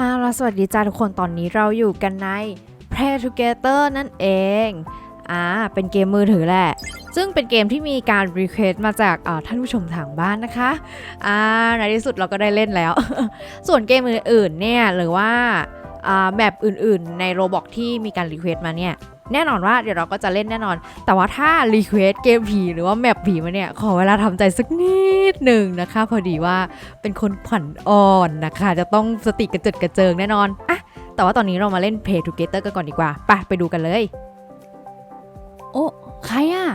อ่าราสวัสดีจ้าทุกคนตอนนี้เราอยู่กันใน Play Together นั่นเองอ่าเป็นเกมมือถือแหละ ซึ่งเป็นเกมที่มีการรีเควสมาจากท่านผู้ชมทางบ้านนะคะอ่าในที่สุดเราก็ได้เล่นแล้ว ส่วนเกมอื่นๆเนี่ยหรือว่าอ่าแบบอื่นๆในโรบอกที่มีการรีเควสมาเนี่ย แน่นอนว่าเดี๋ยวเราก็จะเล่นแน่นอน แต่ว่าถ้ารีเควสเกมผีหรือว่าแมปผีมาเนี่ย ขอเวลาทำใจสักนิดหนึ่งนะคะ พอดีว่าเป็นคนขวัญอ่อนนะคะ จะต้องสติกระเจิดกระเจิงแน่นอนอะแต่ว่าตอนนี้เรามาเล่น Play Together กันก่อนดีกว่าไปไปดูกันเลย โอ้ใครอะ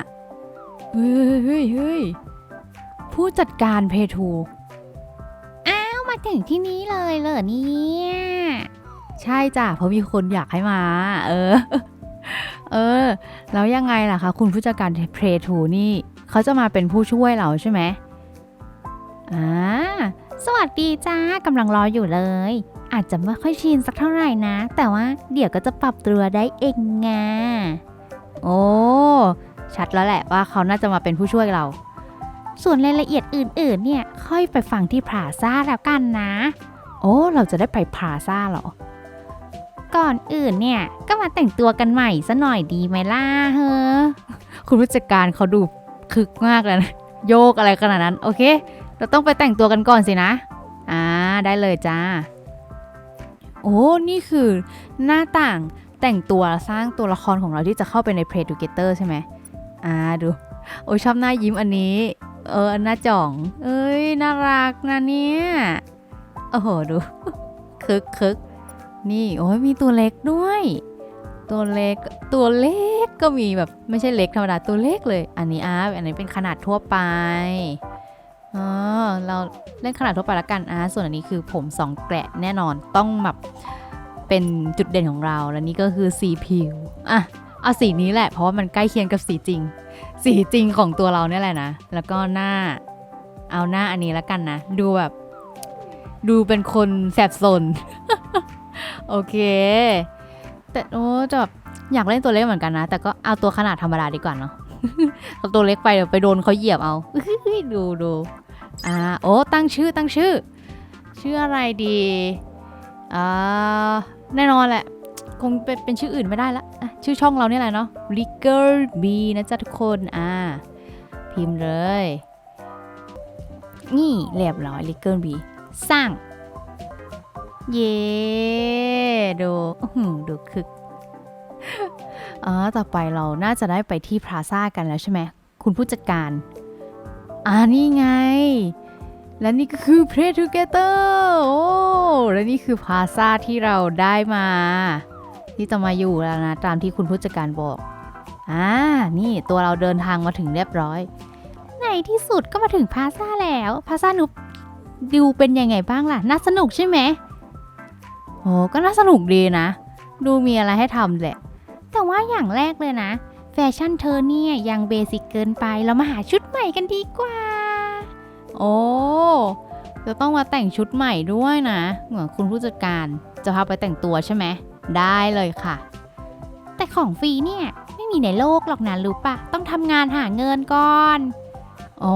เฮ้ยเฮ้ยเฮ้ยผู้จัดการ Play t o มาถึงที่นี้เลยเหรอเนี่ย ใช่จ้ะเพราะมีคนอยากให้มา เออ เออ แล้วยังไงล่ะคะ คุณผู้จัดการ Play t o นี่เขาจะมาเป็นผู้ช่วยเราใช่ไหมอ่าสวัสดีจ้ากำลังรออยู่เลย อาจจะไม่ค่อยชินสักเท่าไหร่นะ แต่ว่าเดี๋ยวก็จะปรับตัวได้เองไงโอ้ชัดแล้วแหละว่าเขาน่าจะมาเป็นผู้ช่วยเรา ส่วนรายละเอียดอื่นๆ เนี่ยค่อยไปฟังที่พลาซ่าแล้วกันนะ โอ้ เราจะได้ไปพลาซ่าเหรอ ก่อนอื่นเนี่ย ก็มาแต่งตัวกันใหม่ซะหน่อยดีไหมล่ะเฮ้อคุณผู้จัดการเขาดูคึกมากเลยนะโยกอะไรขนาดนั้นโอเค เราต้องไปแต่งตัวกันก่อนสินะ อ่าได้เลยจ้า โอ้นี่คือหน้าต่างแต่งตัวสร้างตัวละครของเราที่จะเข้าไปใน Play Together ใช่ไหมอ่าดู โอ้ชอบหน้ายิ้มอันนี้ เออหน้าจ่อง เอ้ยน่ารักนะเนี่ย โอ้โหดู คึกคึก นี่โอ้ยมีตัวเล็กด้วย ตัวเล็กตัวเล็กก็มีแบบไม่ใช่เล็กธรรมดาตัวเล็กเลย อันนี้อะอันนี้เป็นขนาดทั่วไปอ๋อเราเล่นขนาดทั่วไปละกันอะส่วนอันนี้คือผมสองแกะแน่นอนต้องแบบเป็นจุดเด่นของเราแล้วนี่ก็คือสีผิวอะเอาสีนี้แหละเพราะว่ามันใกล้เคียงกับสีจริง สีจริงของตัวเราเนี่ยแหละนะ แล้วก็หน้าเอาหน้าอันนี้ละกันนะ ดูแบบ ดูเป็นคนแสบสน โอเค แต่โอ้จะแบบอยากเล่นตัวเล็กเหมือนกันนะ แต่ก็เอาตัวขนาดธรรมดาดีกว่าเนาะเอาตัวเล็กไปเดี๋ยวไปโดนเขาเหยียบเอาดูดูอ่าโอ้ตั้งชื่อตั้งชื่อ ชื่ออะไรดีอ่าแน่นอนแหละ คงเป็นเป็นชื่ออื่นไม่ได้ละชื่อช่องเราเนี่ยแหละเนาะ l i g e r B นะจ๊ะทุกคนอ่าพิมพ์เลย นี่เรียบร้อย l i g e r B สร้าง เย่ดูดูคึกอ๋อต่อไปเราน่าจะได้ไปที่พลาซ่ากันแล้วใช่ไหม คุณผู้จัดการ อ่านี่ไง และนี่ก็คือ Play Together โอ้และนี่คือพลาซ่าที่เราได้มาที่จะมาอยู่แล้วนะ ตามที่คุณผู้จัดการบอก อ่า นี่ตัวเราเดินทางมาถึงเรียบร้อย ในที่สุดก็มาถึงพลาซ่าแล้วพลาซ่านุบดูเป็นยังไงบ้างล่ะ น่าสนุกใช่ไหม โอ้ก็น่าสนุกดีนะ ดูมีอะไรให้ทำแหละ แต่ว่าอย่างแรกเลยนะ แฟชั่นเธอเนี่ยยังเบสิกเกินไป เรามาหาชุดใหม่กันดีกว่า โอ้ จะต้องมาแต่งชุดใหม่ด้วยนะ เหมือนคุณผู้จัดการจะพาไปแต่งตัวใช่ไหม ได้เลยค่ะ แต่ของฟรีเนี่ยไม่มีในโลกหรอกนะรู้ปะต้องทำงานหาเงินก่อน โอ้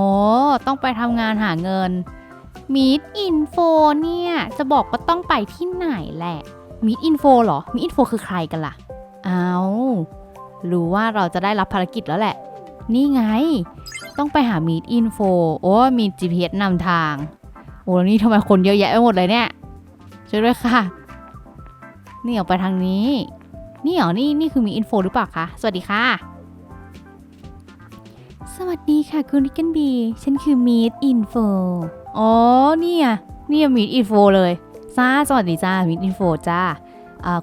ต้องไปทำงานหาเงิน มีดอินโฟเนี่ย จะบอกว่าต้องไปที่ไหนแหละมีอินโฟเหรอมีอินโฟคือใครกันล่ะ เอารู้ว่าเราจะได้รับภารกิจแล้วแหละ นี่ไง ต้องไปหามีดอินโฟโอ้มี GPS นำทาง โอ้แล้วนี่ทำไมคนเยอะแยะไปหมดเลยเนี่ยช่วยด้วยค่ะ นี่ออกไปทางนี้ นี่เหรอ นี่นี่คือมีอินโฟหรือเปล่าคะ สวัสดีค่ะ สวัสดีค่ะคุณริกเกนบี ฉันคือมีดอินโฟ อ๋อเนี่อะนี่มีอินโฟเลยจ้าสวัสดีจ้ามีอินโฟจ้า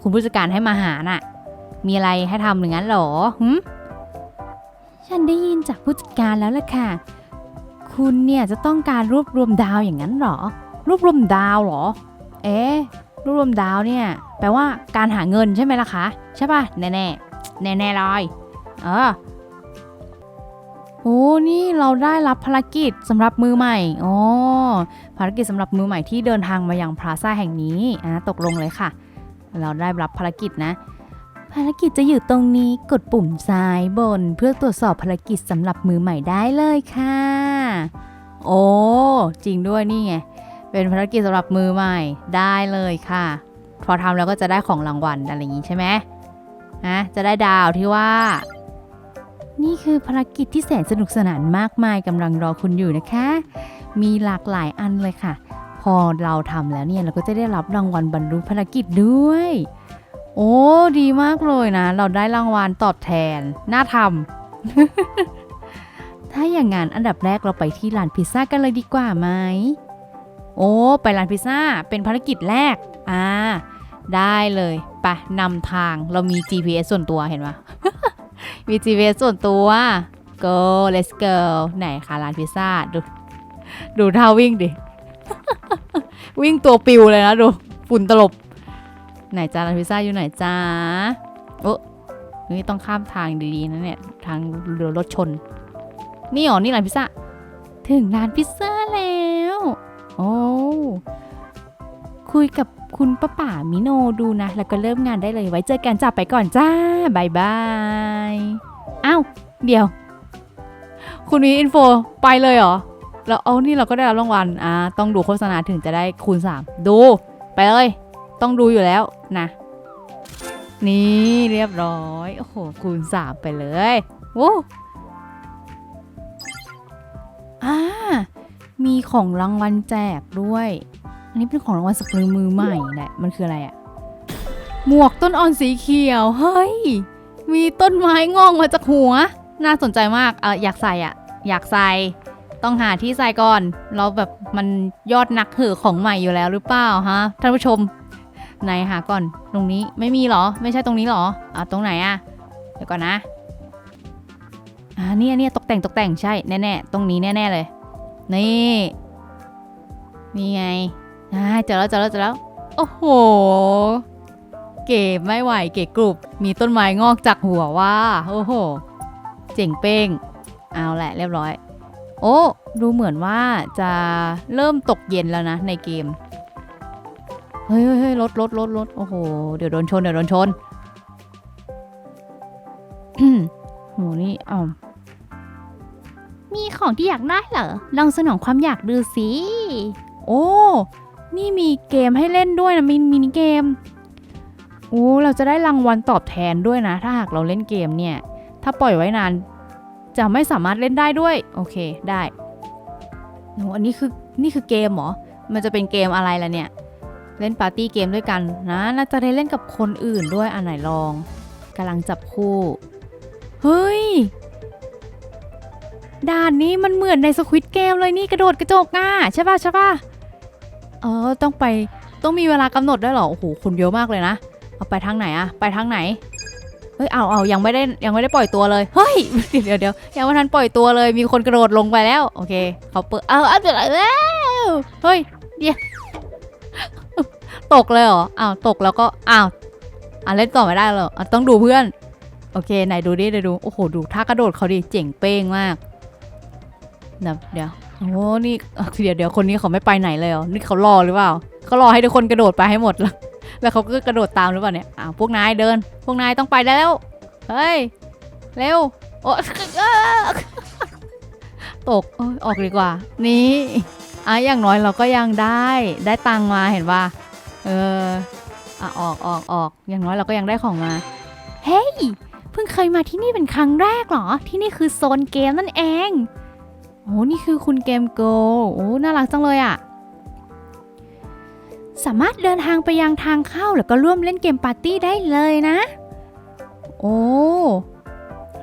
คุณผู้จัดการให้มาหาน่ะ มีอะไรให้ทำหรืองั้นหรอหืมฉันได้ยินจากผู้จัดการแล้วล่ะค่ะ คุณเนี่ยจะต้องการรวบรวมดาวอย่างนั้นหรอ รวบรวมดาวหรอ เอ๊ะรวบรวมดาวเนี่ย แปลว่าการหาเงินใช่ไหมล่ะคะ ใช่ป่ะ แน่แน่แน่แน่ๆเลยเออ โอ้นี่เราได้รับภารกิจสำหรับมือใหม่อ๋อภารกิจสำหรับมือใหม่ที่เดินทางมายังพลาซ่าแห่งนี้อะตกลงเลยค่ะ เราได้รับภารกิจนะ ภารกิจจะอยู่ตรงนี้กดปุ่มซ้ายบน เพื่อตรวจสอบภารกิจสำหรับมือใหม่ได้เลยค่ะ โอ้จริงด้วยนี่ไงเป็นภารกิจสำหรับมือใหม่ได้เลยค่ะ พอทำแล้วก็จะได้ของรางวัลอะไรอย่างงี้ใช่ไหมฮะจะได้ดาวที่ว่า นี่คือภารกิจที่แสนสนุกสนานมากมายกำลังรอคุณอยู่นะคะ มีหลากหลายอันเลยค่ะ พอเราทำแล้วเนี่ยเราก็จะได้รับรางวัลบรรลุภารกิจด้วย โอ้ดีมากเลยนะ เราได้รางวัลตอบแทน น่าทำ ถ้าอย่างงั้นอันดับแรกเราไปที่ร้านพิซซ่ากันเลยดีกว่าไหม โอ้ไปร้านพิซซ่าเป็นภารกิจแรก อ่า ได้เลยไปนำทางเรามี GPS ส่วนตัวเห็นปะ มี GPS ส่วนตัว go let's go ไหนคะร้านพิซซ่าดู ดูท่าวิ่งดิ วิ่งตัวปิวเลยนะดู ฝุ่นตลบ ไหนจ้าร้านพิซซ่าอยู่ไหนจ้าโอ้นี่ต้องข้ามทางดีๆนะเนี่ย ทางเรือรถชน นี่หรอ นี่ร้านพิซซ่า ถึงร้านพิซซ่าแล้ว โอ้ คุยกับ คุณป้าป่ามิโนดูนะ แล้วก็เริ่มงานได้เลยไว้เจอกันจ้าไปก่อนจ้าบายบายอ้าวเดี๋ยว คุณมีอินโฟไปเลยเหรอแล้วเอานี่เราก็ได้รับรางวัลอ่าต้องดูโฆษณาถึงจะได้คูณ 3 ดู ไปเลย ต้องดูอยู่แล้วนะนี่เรียบร้อย โอ้โห คูณ 3 ไปเลยโว้อ่ามีของรางวัลแจกด้วย อันนี้เป็นของรางวัลสปริงมือใหม่แหละมันคืออะไรอะหมวกต้นอ่อนสีเขียว เฮ้ย มีต้นไม้งอกมาจากหัว น่าสนใจมากเอออยากใส่อะอยากใส่ ต้องหาที่ใส่ก่อน เราแบบมันยอดนักเหอของใหม่อยู่แล้วหรือเปล่าฮะท่านผู้ชมไหนหาก่อน ตรงนี้ไม่มีหรอ ไม่ใช่ตรงนี้หรออะตรงไหนอะเดี๋ยวก่อนนะอ่าเนี่ยเนี่ยตกแต่งตกแต่งใช่แน่ๆตรงนี้แน่ๆเลย นี่นี่ไง อ่าเจอแล้วเจอแล้วเจอแล้ว โอ้โห เก๋ไม่ไหว เก๋กรุบ มีต้นไม้งอกจากหัวว่า โอ้โห เจ๋งเป้ง เอาแหละเรียบร้อย โอ้ ดูเหมือนว่าจะเริ่มตกเย็นแล้วนะในเกม เฮ้ยเฮ้ยเฮ้ยรถรถรถรถโอ้โห เดี๋ยวโดนชน เดี๋ยวโดนชนอืมโหนี่อ๋อมีของที่อยากได้เหรอ ลองสนองความอยากดูสิ โอ้ นี่มีเกมให้เล่นด้วยนะมินมินิเกมโอ้เราจะได้รางวัลตอบแทนด้วยนะ ถ้าหากเราเล่นเกมเนี่ย ถ้าปล่อยไว้นาน จะไม่สามารถเล่นได้ด้วย โอเคได้โอ้อันนี้คือนี่คือเกมเหรอ มันจะเป็นเกมอะไรล่ะเนี่ย เล่นปาร์ตี้เกมด้วยกันนะน่าจะได้เล่นกับคนอื่นด้วยอันไหนลองกำลังจับคู่ เฮ้ยด่านนี้มันเหมือนในสควิตเกมเลยนี่กระโดดกระจกอะใช่ป่ะใช่ป่ะ เออต้องไปต้องมีเวลากำหนดด้วยเหรอโอ้โหคนเยอะมากเลยนะเอาไปทางไหนอะไปทางไหนเฮ้ยเอาเอายังไม่ได้ยังไม่ได้ปล่อยตัวเลยเฮ้ยเดี๋ยวเดี๋ยวยังไม่ทันปล่อยตัวเลยมีคนกระโดดลงไปแล้วโอเคเขาเปิดเอาเอาเดี๋ยวแล้วเฮ้ยเดี๋ยวตกเลยเหรออ้าวตกแล้วก็อ้าวอะเล่นต่อไม่ได้เหรอต้องดูเพื่อน โอเคไหนดูดิเดี๋ยวดูโอ้โหดูท่ากระโดดเขาดิเจ๋งเป้งมากเดี๋ยว โอ้นี่เดี๋ยวเดี๋ยวคนนี้เขาไม่ไปไหนเลยเหรอนี่เขารอหรือเปล่าเขารอให้ทุกคนกระโดดไปให้หมดแล้วแล้วเขาก็กระโดดตามหรือเปล่าเนี่ยอ้าวพวกนายเดิน พวกนายต้องไปได้แล้วเฮ้ยเร็วโอ้ตกอออกดีกว่า นี่อะอย่างน้อยเราก็ยังได้ได้ตังมาเห็นป่ะเอออะออกออกออกอย่างน้อยเราก็ยังได้ของมา เฮ้ยเพิ่งเคยมาที่นี่เป็นครั้งแรกเหรอ ที่นี่คือโซนเกมนั่นเอง โอ้นี่คือคุณเกมโกโอ้น่ารักจังเลยอะ สามารถเดินทางไปยังทางเข้าแล้วก็ร่วมเล่นเกมปาร์ตี้ได้เลยนะ โอ้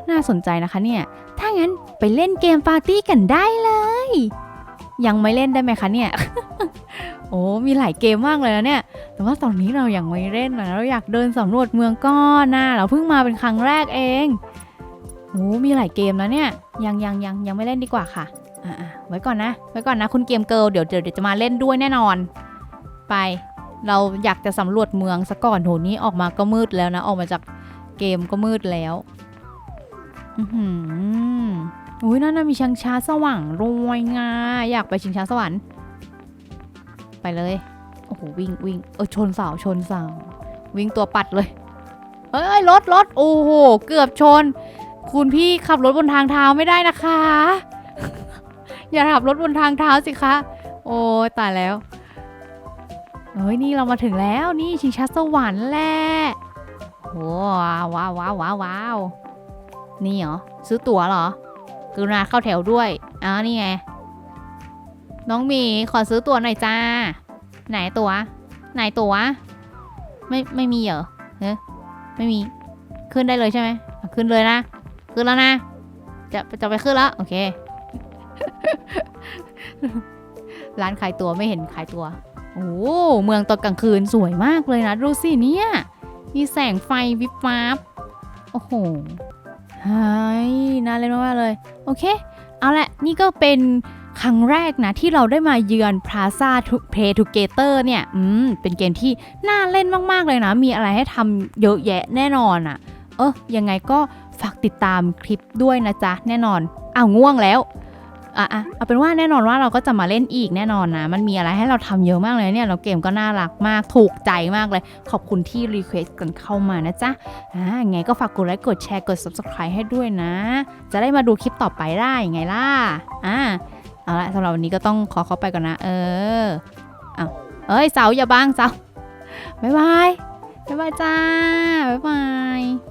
น่าสนใจนะคะเนี่ย ถ้างั้นไปเล่นเกมปาร์ตี้กันได้เลย ยังไม่เล่นได้ไหมคะเนี่ย โอ้ มีหลายเกมมากเลยนะเนี่ย แต่ว่าตอนนี้เรายังไม่เล่นนะเราอยากเดินสำรวจเมืองก้อนนะเราเพิ่งมาเป็นครั้งแรกเอง โอ้มีหลายเกมนะเนี่ย ยังยังยังยังไม่เล่นดีกว่าค่ะ อ่าไว้ก่อนนะ ไว้ก่อนนะ คุณเกมเกิลเดี๋ยวเดี๋ยวจะมาเล่นด้วยแน่นอน ไป เราอยากจะสำรวจเมืองซะก่อนโหนี่ออกมาก็มืดแล้วนะ ออกมาจากเกมก็มืดแล้ว อือหืออุ้ยนั่นน่ะมีชิงช้าสว่างรวยงาอยากไปชิงช้าสวรรค์ ไปเลย โอ้โหวิ่งวิ่งเออชนเสาชนเสาวิ่งตัวปัดเลย เอ้ยรถรถโอ้โหเกือบชน คุณพี่ขับรถบนทางเท้าไม่ได้นะคะ อย่าขับรถบนทางเท้าสิคะ โอ้ตายแล้วเฮ้ยนี่เรามาถึงแล้วนี่ชิงช้าสวรรค์แหละว้าวว้าวว้าวว้าวว้าวนี่เหรอซื้อตั๋วเหรอกรุณาเข้าแถวด้วยอ้าวนี่ไง น้องมีขอซื้อตั๋วหน่อยจ้า ไหนตั๋วไหนตั๋วไม่ไม่มีเหรอเฮ้ไม่มีขึ้นได้เลยใช่ไหมขึ้นเลยนะ ขึ้นแล้วนะ จะจะไปขึ้นแล้ว โอเค ร้านขายตัวไม่เห็นขายตัว โอ้เมืองตอนกลางคืนสวยมากเลยนะดูสิเนี่ย มีแสงไฟวิบวับโอ้โหเฮ้ยน่าเล่นมากเลย โอเค เอาละนี่ก็เป็นครั้งแรกนะที่เราได้มาเยือน Plaza Play Together เนี่ย อืม เป็นเกมที่น่าเล่นมาก ๆ เลยนะ มีอะไรให้ทำเยอะแยะแน่นอนอะ่ะ เออยังไงก็ ฝากติดตามคลิปด้วยนะจ๊ะ แน่นอนอ้าวง่วงแล้วอะอะเอาเป็นว่าแน่นอนว่าเราก็จะมาเล่นอีกแน่นอนนะ มันมีอะไรให้เราทำเยอะมากเลยเนี่ย เราเกมก็น่ารักมาก ถูกใจมากเลย ขอบคุณที่รีเควสกันเข้ามานะจ๊ะ อ่าไงก็ฝากกดไลค์กดแชร์กด subscribe ให้ด้วยนะ จะได้มาดูคลิปต่อไปได้ไงล่ะ อ่าเอาละสำหรับวันนี้ก็ต้องขอเข้าไปก่อนนะ เออเอาเอ้ยเสาอย่าบังเสาบ๊ายบายบ๊ายบายจ้าบ๊ายบาย